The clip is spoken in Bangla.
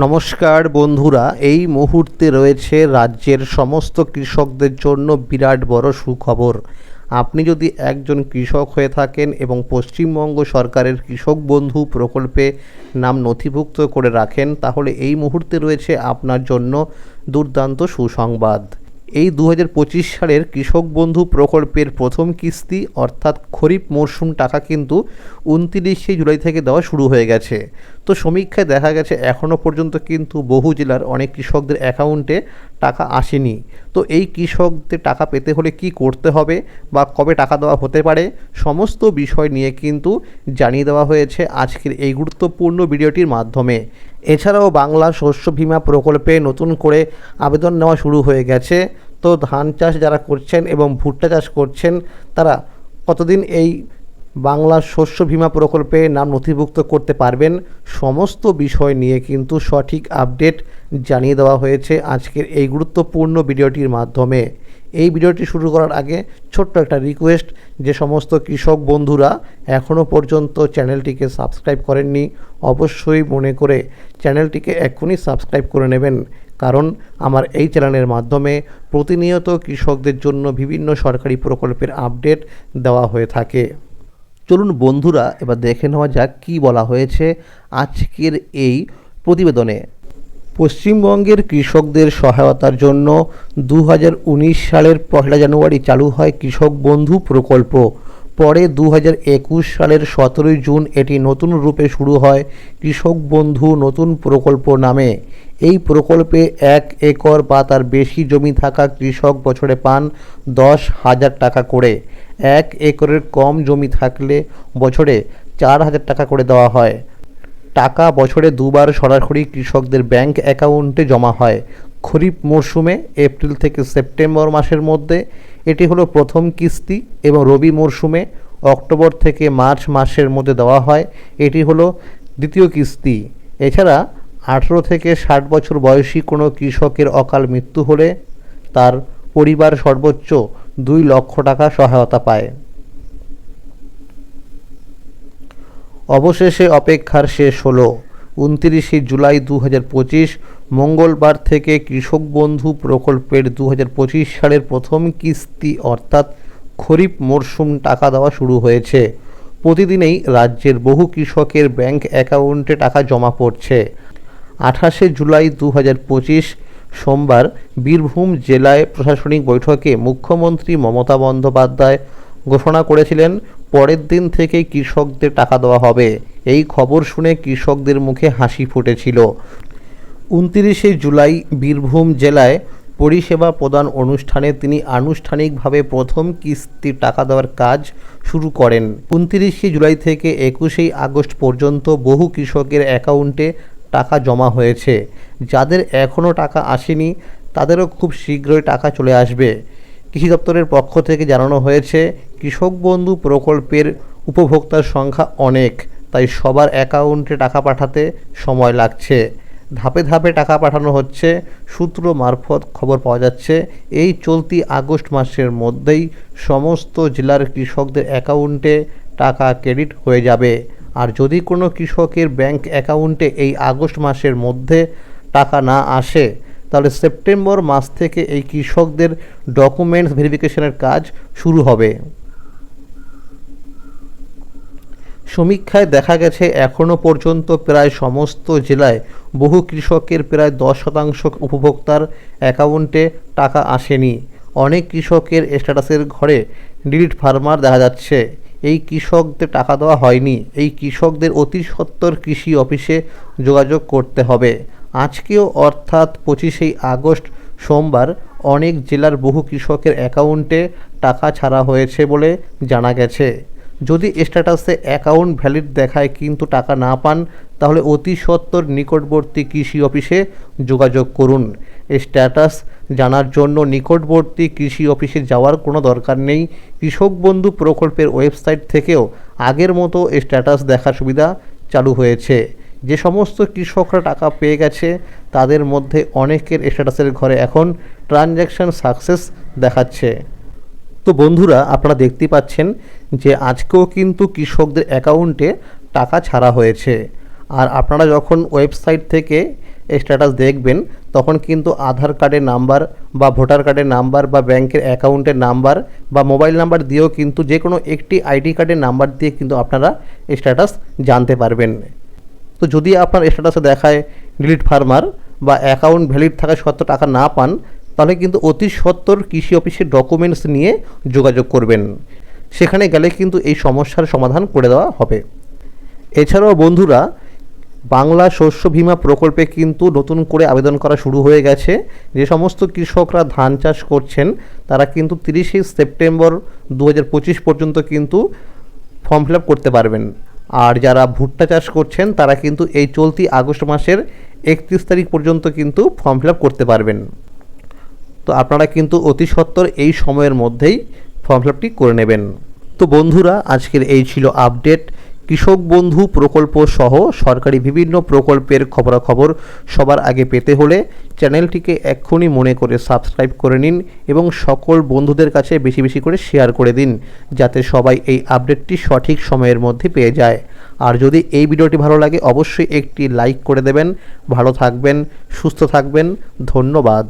নমস্কার বন্ধুরা, এই মুহূর্তে রয়েছে রাজ্যের সমস্ত কৃষকদের জন্য বিরাট বড় সুখবর। আপনি যদি একজন কৃষক হয়ে থাকেন এবং পশ্চিমবঙ্গ সরকারের কৃষক বন্ধু প্রকল্পে নাম নথিভুক্ত করে রাখেন, তাহলে এই মুহূর্তে রয়েছে আপনার জন্য দুর্দান্ত সুসংবাদ। এই দু হাজার পঁচিশ সালের কৃষক বন্ধু প্রকল্পের প্রথম কিস্তি, অর্থাৎ খরিফ মরশুম টাকা কিন্তু উনতিরিশে জুলাই থেকে দেওয়া শুরু হয়ে গেছে। তো সমীক্ষায় দেখা গেছে এখনও পর্যন্ত কিন্তু বহু জেলার অনেক কৃষকদের অ্যাকাউন্টে টাকা আসেনি। তো এই কৃষকদের টাকা পেতে হলে কি করতে হবে বা কবে টাকা দেওয়া হতে পারে, সমস্ত বিষয় নিয়ে কিন্তু জানিয়ে দেওয়া হয়েছে আজকের এই গুরুত্বপূর্ণ ভিডিওটির মাধ্যমে। এছাড়াও বাংলা শস্য বিমা প্রকল্পে নতুন করে আবেদন নেওয়া শুরু হয়ে গেছে। তো ধান চাষ যারা করছেন এবং ভুট্টা চাষ করছেন, তারা কতদিন এই বাংলা শস্য বিমা প্রকল্পে নাম নথিভুক্ত করতে পারবেন? সমস্ত বিষয় নিয়ে কিন্তু সঠিক আপডেট জানিয়ে দেওয়া হয়েছে আজকের এই গুরুত্বপূর্ণ ভিডিওটির মাধ্যমে। এই ভিডিওটি শুরু করার আগে ছোট্ট একটা রিকোয়েস্ট যে সমস্ত কৃষক বন্ধুরা এখনও পর্যন্ত চ্যানেলটিকে সাবস্ক্রাইব করেননি, অবশ্যই মনে করে চ্যানেলটিকে এক্ষুনি সাবস্ক্রাইব করে নেবেন। কারণ আমার এই চ্যানেলের মাধ্যমে প্রতিনিয়ত কৃষকদের জন্য বিভিন্ন সরকারি প্রকল্পের আপডেট দেওয়া হয়ে থাকে। চলুন বন্ধুরা, এবার দেখে নেওয়া যাক কী বলা হয়েছে আজকের এই প্রতিবেদনে। পশ্চিমবঙ্গের কৃষকদের সহায়তার জন্য দু হাজার উনিশ সালের পয়লা জানুয়ারি চালু হয় কৃষক বন্ধু প্রকল্প। পরে দু হাজার একুশ সালের সতেরোই জুন এটি নতুন রূপে শুরু হয় কৃষক বন্ধু নতুন প্রকল্প নামে। এই প্রকল্পে এক একর বা তার বেশি জমি থাকা কৃষক বছরে পান দশ হাজার টাকা করে। এক একরের কম জমি থাকলে বছরে চার হাজার টাকা করে দেওয়া হয়। টাকা বছরে দুবার সরাসরি কৃষকদের ব্যাংক অ্যাকাউন্টে জমা হয়। খরিফ মরশুমে, এপ্রিল থেকে সেপ্টেম্বর মাসের মধ্যে এটি হলো প্রথম কিস্তি এবং রবি মরশুমে অক্টোবর থেকে মার্চ মাসের মধ্যে দেওয়া হয়। এটি হলো দ্বিতীয় কিস্তি। এছাড়া আঠেরো থেকে ষাট বছর বয়সী কোনো কৃষকের অকাল মৃত্যু হলে তার পরিবার সর্বোচ্চ দুই লক্ষ টাকা সহায়তা পায়। অবশেষে অপেক্ষার শেষ হলো। উনতিরিশে জুলাই দু পঁচিশ, মঙ্গলবার থেকে কৃষক বন্ধু প্রকল্পের দু পঁচিশ সালের প্রথম কিস্তি অর্থাৎ খরিফ মরশুম টাকা দেওয়া শুরু হয়েছে। প্রতিদিনেই রাজ্যের বহু কৃষকের ব্যাংক অ্যাকাউন্টে টাকা জমা পড়ছে। আঠাশে জুলাই দু পঁচিশ, সোমবার বীরভূম জেলায় প্রশাসনিক বৈঠকে মুখ্যমন্ত্রী মমতা বন্দ্যোপাধ্যায় ঘোষণা করেছিলেন পরের দিন থেকে কৃষকদের টাকা দেওয়া হবে। এই খবর শুনে কৃষকদের মুখে হাসি ফুটেছিল। উনতিরিশে জুলাই বীরভূম জেলায় পরিষেবা প্রদান অনুষ্ঠানে তিনি আনুষ্ঠানিকভাবে প্রথম কিস্তির টাকা দেওয়ার কাজ শুরু করেন। উনতিরিশে জুলাই থেকে একুশেই আগস্ট পর্যন্ত বহু কৃষকের অ্যাকাউন্টে টাকা জমা হয়েছে। যাদের এখনও টাকা আসেনি, তাদেরও খুব শীঘ্রই টাকা চলে আসবে। কৃষি দপ্তরের পক্ষ থেকে জানানো হয়েছে কৃষক বন্ধু প্রকল্পের উপভোক্তার সংখ্যা অনেক, তাই সবার অ্যাকাউন্টে টাকা পাঠাতে সময় লাগছে। ধাপে ধাপে টাকা পাঠানো হচ্ছে, সূত্র মারফত খবর পাওয়া যাচ্ছে, এই চলতি আগস্ট মাসের মধ্যেই সমস্ত জেলার কৃষকদের অ্যাকাউন্টে টাকা ক্রেডিট হয়ে যাবে। আর যদি কোনো কৃষকের ব্যাংক অ্যাকাউন্টে এই আগস্ট মাসের মধ্যে টাকা না আসে, তাহলে সেপ্টেম্বর মাস থেকে এই কৃষকদের ডকুমেন্টস ভেরিফিকেশনের কাজ শুরু হবে। সমীক্ষায় দেখা গেছে এখনও পর্যন্ত প্রায় সমস্ত জেলায় বহু কৃষকের প্রায় দশ শতাংশ উপভোক্তার অ্যাকাউন্টে টাকা আসেনি। অনেক কৃষকের স্ট্যাটাসের ঘরে ডিলিট ফার্মার দেখা যাচ্ছে। এই কৃষকদের টাকা দেওয়া হয়নি। এই কৃষকদের অতি সত্বর কৃষি অফিসে যোগাযোগ করতে হবে। আজকেও অর্থাৎ পঁচিশেই আগস্ট সোমবার অনেক জেলার বহু কৃষকের অ্যাকাউন্টে টাকা ছাড়া হয়েছে বলে জানা গেছে। যদি স্ট্যাটাসে অ্যাকাউন্ট ভ্যালিড দেখায় কিন্তু টাকা না পান, তাহলে অতি সত্বর নিকটবর্তী কৃষি অফিসে যোগাযোগ করুন। স্ট্যাটাস জানার জন্য নিকটবর্তী কৃষি অফিসে যাওয়ার কোনো দরকার নেই। কৃষক বন্ধু প্রকল্পের ওয়েবসাইট থেকেও আগের মতো স্ট্যাটাস দেখার সুবিধা চালু হয়েছে। যে সমস্ত কৃষকরা টাকা পেয়ে গেছে, তাদের মধ্যে অনেকের স্ট্যাটাসের ঘরে এখন ট্রানজ্যাকশান সাকসেস দেখাচ্ছে। তো বন্ধুরা, আপনারা দেখতে পাচ্ছেন যে আজকেও কিন্তু কৃষকদের অ্যাকাউন্টে টাকা ছাড়া হয়েছে। আর আপনারা যখন ওয়েবসাইট থেকে স্ট্যাটাস দেখবেন, তখন কিন্তু আধার কার্ডের নাম্বার বা ভোটার কার্ডের নাম্বার বা ব্যাংকের অ্যাকাউন্টের নাম্বার বা মোবাইল নাম্বার দিয়েও কিন্তু যে কোনো একটি আইডি কার্ডের নাম্বার দিয়ে কিন্তু আপনারা স্ট্যাটাস জানতে পারবেন। তো যদি আপনার স্ট্যাটাসে দেখায় ডিলিট ফার্মার বা অ্যাকাউন্ট ভ্যালিড থাকা সত্ত্বেও টাকা না পান তাহলে কিন্তু অতি সত্বর কৃষি অফিসের ডকুমেন্টস নিয়ে যোগাযোগ করবেন। সেখানে গেলে কিন্তু এই সমস্যার সমাধান করে দেওয়া হবে। এছাড়াও বন্ধুরা, বাংলা শস্য বীমা প্রকল্পে কিন্তু নতুন করে আবেদন করা শুরু হয়ে গেছে। যে সমস্ত কৃষকরা ধান চাষ করছেন, তারা কিন্তু তিরিশে সেপ্টেম্বর দু হাজার পঁচিশ পর্যন্ত কিন্তু ফর্ম ফিল করতে পারবেন। আর যারা ভুট্টা চাষ করছেন, তারা কিন্তু এই চলতি আগস্ট মাসের একত্রিশ তারিখ পর্যন্ত কিন্তু ফর্ম ফিল করতে পারবেন। তো আপনারা কিন্তু অতি সত্বর এই সময়ের মধ্যেই ফর্ম ফিল করে নেবেন। তো বন্ধুরা, আজকের এই ছিল আপডেট। কৃষক বন্ধু প্রকল্প সহ সরকারি বিভিন্ন প্রকল্পের খবরাখবর সবার আগে পেতে হলে চ্যানেলটিকে এক্ষুনি মনে করে সাবস্ক্রাইব করে নিন এবং সকল বন্ধুদের কাছে বেশি বেশি করে শেয়ার করে দিন, যাতে সবাই এই আপডেটটি সঠিক সময়ের মধ্যে পেয়ে যায়। আর যদি এই ভিডিওটি ভালো লাগে, অবশ্যই একটি লাইক করে দেবেন। ভালো থাকবেন, সুস্থ থাকবেন। ধন্যবাদ।